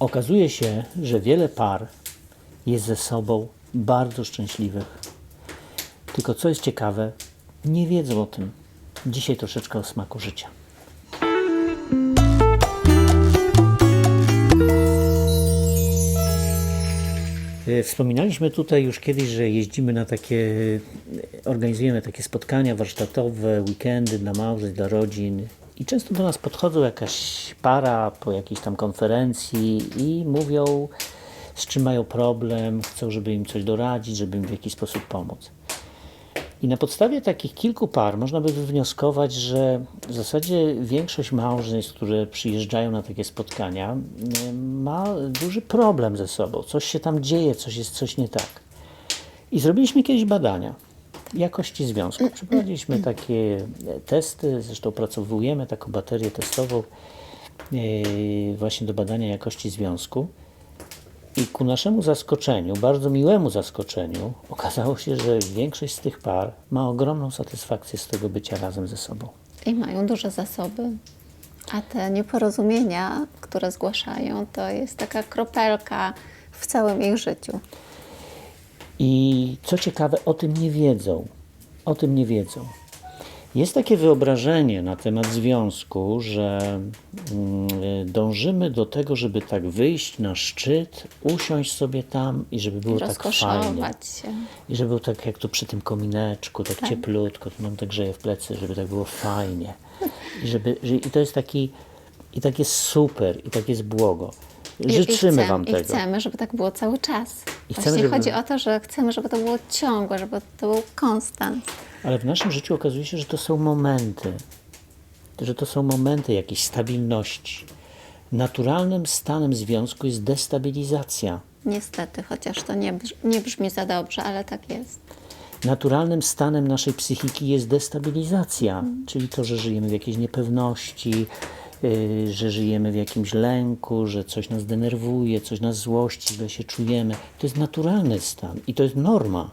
Okazuje się, że wiele par jest ze sobą bardzo szczęśliwych. Tylko co jest ciekawe, nie wiedzą o tym. Dzisiaj troszeczkę o smaku życia. E, Wspominaliśmy tutaj już kiedyś, że jeździmy na takie, organizujemy takie spotkania warsztatowe, weekendy dla małżeństw, dla rodzin. I często do nas podchodzą jakaś para po jakiejś tam konferencji i mówią, z czym mają problem, chcą, żeby im coś doradzić, żeby im w jakiś sposób pomóc. I na podstawie takich kilku par można by wywnioskować, że w zasadzie większość małżeństw, które przyjeżdżają na takie spotkania, y, ma duży problem ze sobą. Coś się tam dzieje, coś jest coś nie tak. I zrobiliśmy kiedyś badania jakości związku. Przeprowadziliśmy takie testy, zresztą opracowujemy taką baterię testową e, właśnie do badania jakości związku. I ku naszemu zaskoczeniu, bardzo miłemu zaskoczeniu, okazało się, że większość z tych par ma ogromną satysfakcję z tego bycia razem ze sobą. I mają duże zasoby. A te nieporozumienia, które zgłaszają, to jest taka kropelka w całym ich życiu. I co ciekawe, o tym nie wiedzą. O tym nie wiedzą. Jest takie wyobrażenie na temat związku, że mm, dążymy do tego, żeby tak wyjść na szczyt, usiąść sobie tam i żeby było tak fajnie. Się. I żeby było tak jak tu przy tym komineczku, tak, cieplutko, to nam tak grzeje w plecy, żeby tak było fajnie. I, żeby, że, I to jest taki, i tak jest super, i tak jest błogo. I- Życzymy i chcemy, Wam I tego. chcemy, żeby tak było cały czas. I Właśnie chcemy, żeby- chodzi o to, że chcemy, żeby to było ciągłe, żeby to był konstans. Ale w naszym życiu okazuje się, że to są momenty, że to są momenty jakiejś stabilności. Naturalnym stanem związku jest destabilizacja. Niestety, chociaż to nie, brz- nie brzmi za dobrze, ale tak jest. Naturalnym stanem naszej psychiki jest destabilizacja, czyli to, że żyjemy w jakiejś niepewności, że żyjemy w jakimś lęku, że coś nas denerwuje, coś nas złości, źle się czujemy. To jest naturalny stan i to jest norma.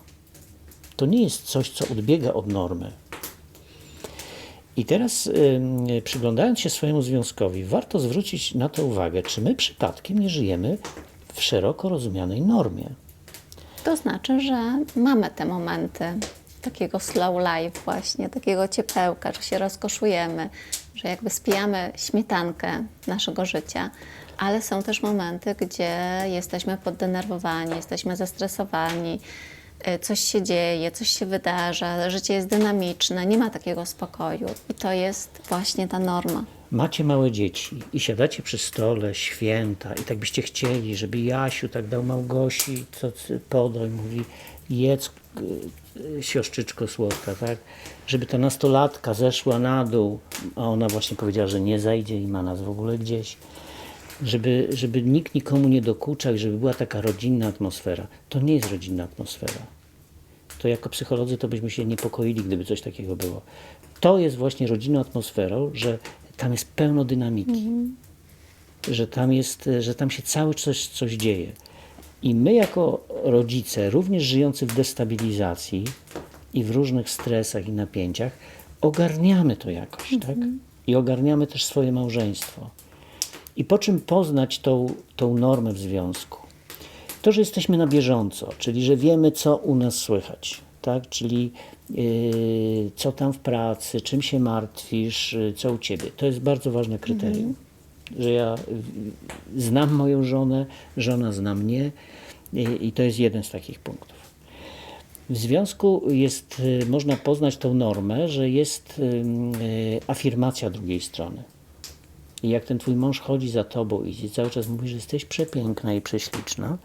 To nie jest coś, co odbiega od normy. I teraz, ym, przyglądając się swojemu związkowi, warto zwrócić na to uwagę, czy my przypadkiem nie żyjemy w szeroko rozumianej normie. To znaczy, że mamy te momenty takiego slow life właśnie, takiego ciepełka, że się rozkoszujemy, że jakby spijamy śmietankę naszego życia, ale są też momenty, gdzie jesteśmy poddenerwowani, jesteśmy zestresowani, y, coś się dzieje, coś się wydarza, życie jest dynamiczne, nie ma takiego spokoju i to jest właśnie ta norma. Macie małe dzieci i siadacie przy stole, święta i tak byście chcieli, żeby Jasiu tak dał Małgosi co podaj, mówi jedz siostrzyczko słodka, tak? Żeby ta nastolatka zeszła na dół, a ona właśnie powiedziała, że nie zajdzie i ma nas w ogóle gdzieś. Żeby, żeby nikt nikomu nie dokuczał i żeby była taka rodzinna atmosfera. To nie jest rodzinna atmosfera. To jako psycholodzy to byśmy się niepokoili, gdyby coś takiego było. To jest właśnie rodzinną atmosferą, że tam jest pełno dynamiki. Że, tam jest, że tam się cały czas coś dzieje. I my jako rodzice, również żyjący w destabilizacji i w różnych stresach i napięciach, ogarniamy to jakoś, tak? I ogarniamy też swoje małżeństwo. I po czym poznać tą, tą normę w związku? To, że jesteśmy na bieżąco, czyli że wiemy, co u nas słychać, tak? czyli yy, co tam w pracy, czym się martwisz, yy, co u ciebie. To jest bardzo ważne kryterium. Że ja znam moją żonę, żona zna mnie yy, i to jest jeden z takich punktów. W związku jest, y, można poznać tą normę, że jest ym, y, afirmacja drugiej strony. I jak ten twój mąż chodzi za tobą i cały czas mówi, że jesteś przepiękna i prześliczna,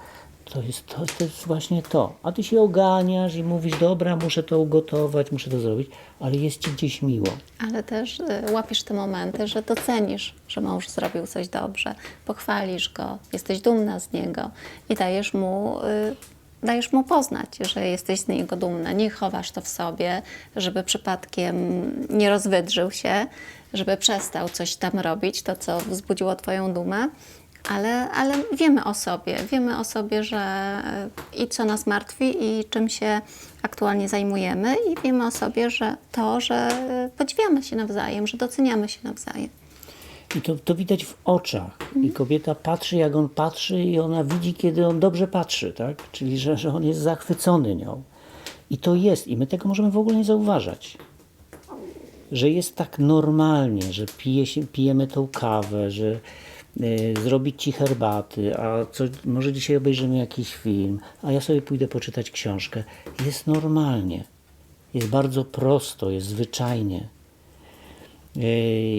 to jest, to, to jest właśnie to. A ty się oganiasz i mówisz, dobra, muszę to ugotować, muszę to zrobić, ale jest ci gdzieś miło. Ale też y, te momenty, że docenisz, że mąż zrobił coś dobrze, pochwalisz go, jesteś dumna z niego i dajesz mu, y, dajesz mu poznać, że jesteś z niego dumna. Nie chowasz to w sobie, żeby przypadkiem nie rozwydrzył się, żeby przestał coś tam robić, to co wzbudziło Twoją dumę. Ale, ale wiemy o sobie, wiemy o sobie, że y, i co nas martwi, i czym się aktualnie zajmujemy, i wiemy o sobie, że to, że y, podziwiamy się nawzajem, że doceniamy się nawzajem. I to, to widać w oczach. I kobieta patrzy, jak on patrzy, i ona widzi, kiedy on dobrze patrzy, tak? Czyli, że, że on jest zachwycony nią. I to jest, i my tego możemy w ogóle nie zauważać. Że jest tak normalnie, że pije się, pijemy tą kawę, że zrobić ci herbaty, a co, może dzisiaj obejrzymy jakiś film, a ja sobie pójdę poczytać książkę. Jest normalnie. Jest bardzo prosto, jest zwyczajnie. Yy,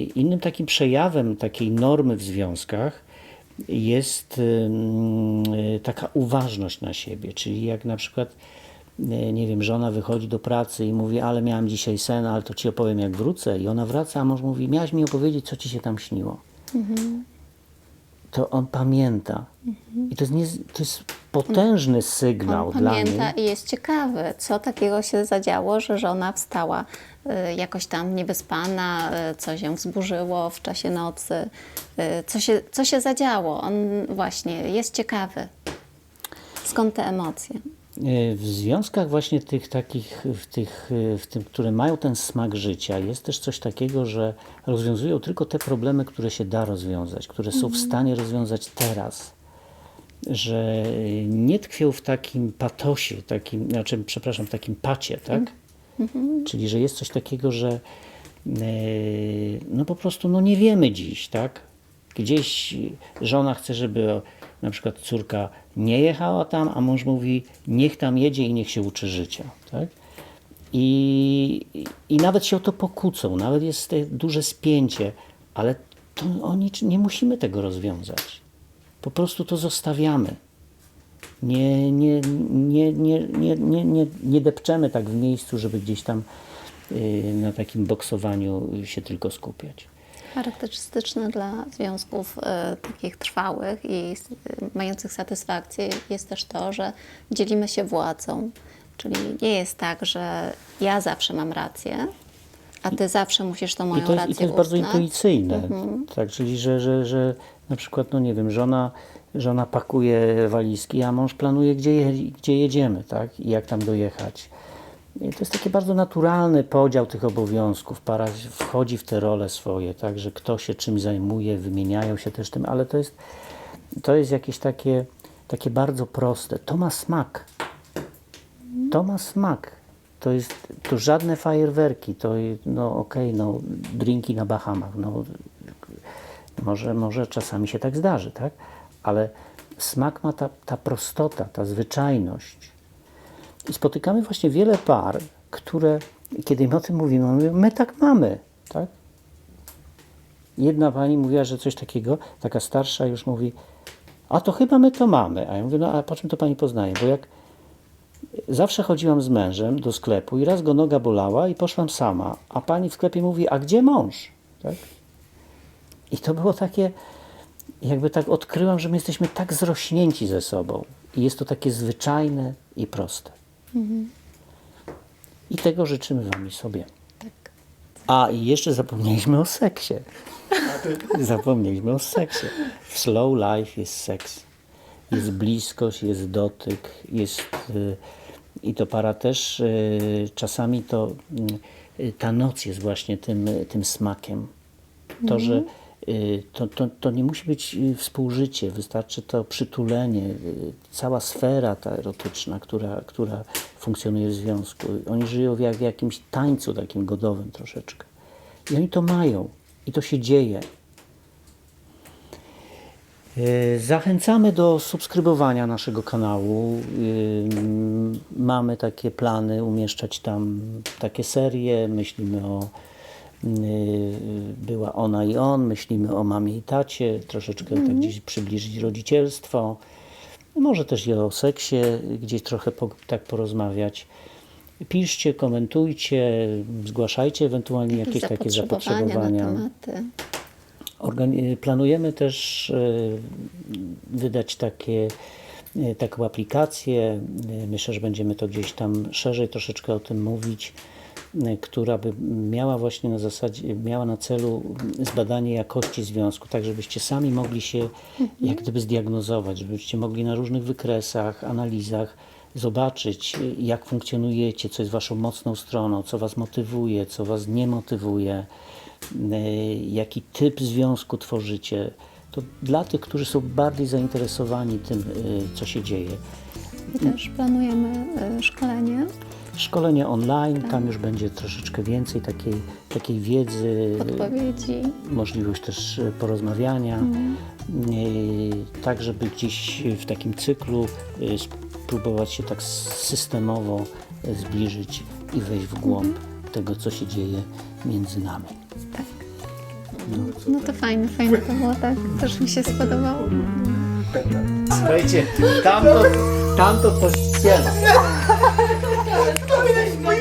Innym takim przejawem takiej normy w związkach jest yy, taka uważność na siebie, czyli jak na przykład, nie wiem, żona wychodzi do pracy i mówi, ale miałam dzisiaj sen, ale to ci opowiem jak wrócę i ona wraca, a mąż mówi, miałaś mi opowiedzieć, co ci się tam śniło. To on pamięta. I to jest, nie, to jest potężny sygnał On dla pamięta mnie. i jest ciekawy, co takiego się zadziało, że żona wstała y, jakoś tam niewyspana, y, coś ją wzburzyło w czasie nocy, y, co się, co się zadziało. On właśnie jest ciekawy. Skąd te emocje? E, W związkach właśnie tych takich, w tych, e, w tym, które mają ten smak życia, jest też coś takiego, że rozwiązują tylko te problemy, które się da rozwiązać, które są w stanie rozwiązać teraz. Że e, nie tkwią w takim patosie, takim, znaczy, przepraszam, w takim pacie, tak? Czyli, że jest coś takiego, że no po prostu no nie wiemy dziś, tak? Gdzieś żona chce, żeby na przykład córka nie jechała tam, a mąż mówi, niech tam jedzie i niech się uczy życia, tak? I, i nawet się o to pokłócą, nawet jest te duże spięcie, ale to oni, nie musimy tego rozwiązać. Po prostu to zostawiamy. Nie, nie, nie, nie, nie, nie, nie, nie depczemy tak w miejscu, żeby gdzieś tam y, na takim boksowaniu się tylko skupiać. Charakterystyczne dla związków e, takich trwałych i e, mających satysfakcję jest też to, że dzielimy się władzą. Czyli nie jest tak, że ja zawsze mam rację, a ty zawsze musisz tą moją I to jest, rację i to jest bardzo uznać. intuicyjne. Tak, czyli że, że, że na przykład, no nie wiem, żona, żona pakuje walizki, a mąż planuje, gdzie, je, gdzie jedziemy, tak? I jak tam dojechać. I to jest taki bardzo naturalny podział tych obowiązków. Para wchodzi w te role swoje, tak, że kto się czym zajmuje, wymieniają się też tym, ale to jest, to jest jakieś takie, takie bardzo proste. To ma smak. To ma smak. To jest to żadne fajerwerki, to no okej, no drinki na Bahamach, no może, może czasami się tak zdarzy, tak? Ale smak ma ta, ta prostota, ta zwyczajność. I spotykamy właśnie wiele par, które, kiedy im o tym mówimy, mówią, my tak mamy, tak? Jedna pani mówiła, że coś takiego, taka starsza już mówi, a to chyba my to mamy. A ja mówię, no a po czym to pani poznaje? Bo jak zawsze chodziłam z mężem do sklepu i raz go noga bolała i poszłam sama, a pani w sklepie mówi, a gdzie mąż? Tak? I to było takie, jakby tak odkryłam, że my jesteśmy tak zrośnięci ze sobą. I jest to takie zwyczajne i proste. I tego życzymy Wam i sobie. Tak. A i jeszcze zapomnieliśmy o seksie. Zapomnieliśmy o seksie. W slow life jest seks. Jest bliskość, jest dotyk, jest. y, I to para też y, czasami to y, ta noc jest właśnie tym, tym smakiem. To, że y, to, to, to nie musi być y, współżycie, wystarczy to przytulenie, y, cała sfera ta erotyczna, która, która funkcjonuje w związku. Oni żyją jak w jakimś tańcu takim godowym troszeczkę. I oni to mają. I to się dzieje. Zachęcamy do subskrybowania naszego kanału. Mamy takie plany umieszczać tam takie serie. Myślimy o y, była ona i on, myślimy o mamie i tacie, troszeczkę tak gdzieś przybliżyć rodzicielstwo. Może też i o seksie gdzieś trochę po, tak porozmawiać. Piszcie, komentujcie, zgłaszajcie ewentualnie jakieś, takie zapotrzebowania. Organi- planujemy też e, wydać takie, e, taką aplikację. Myślę, że będziemy to gdzieś tam szerzej troszeczkę o tym mówić, która by miała właśnie na zasadzie, miała na celu zbadanie jakości związku, tak żebyście sami mogli się jak gdyby zdiagnozować, żebyście mogli na różnych wykresach, analizach zobaczyć, e, jak funkcjonujecie, co jest waszą mocną stroną, co was motywuje, co was nie motywuje e, jaki typ związku tworzycie. To dla tych, którzy są bardziej zainteresowani tym, co się dzieje. I też planujemy y, szkolenie, Szkolenie online, tam już będzie troszeczkę więcej takiej, takiej wiedzy, podpowiedzi. możliwość też e, porozmawiania, e, tak żeby gdzieś w takim cyklu e, spróbować się tak systemowo zbliżyć i wejść w głąb tego, co się dzieje między nami. Tak. No to fajne, fajne to było, tak. Też mi się spodobało. Słuchajcie, tamto, tamto to ściema. To jest mój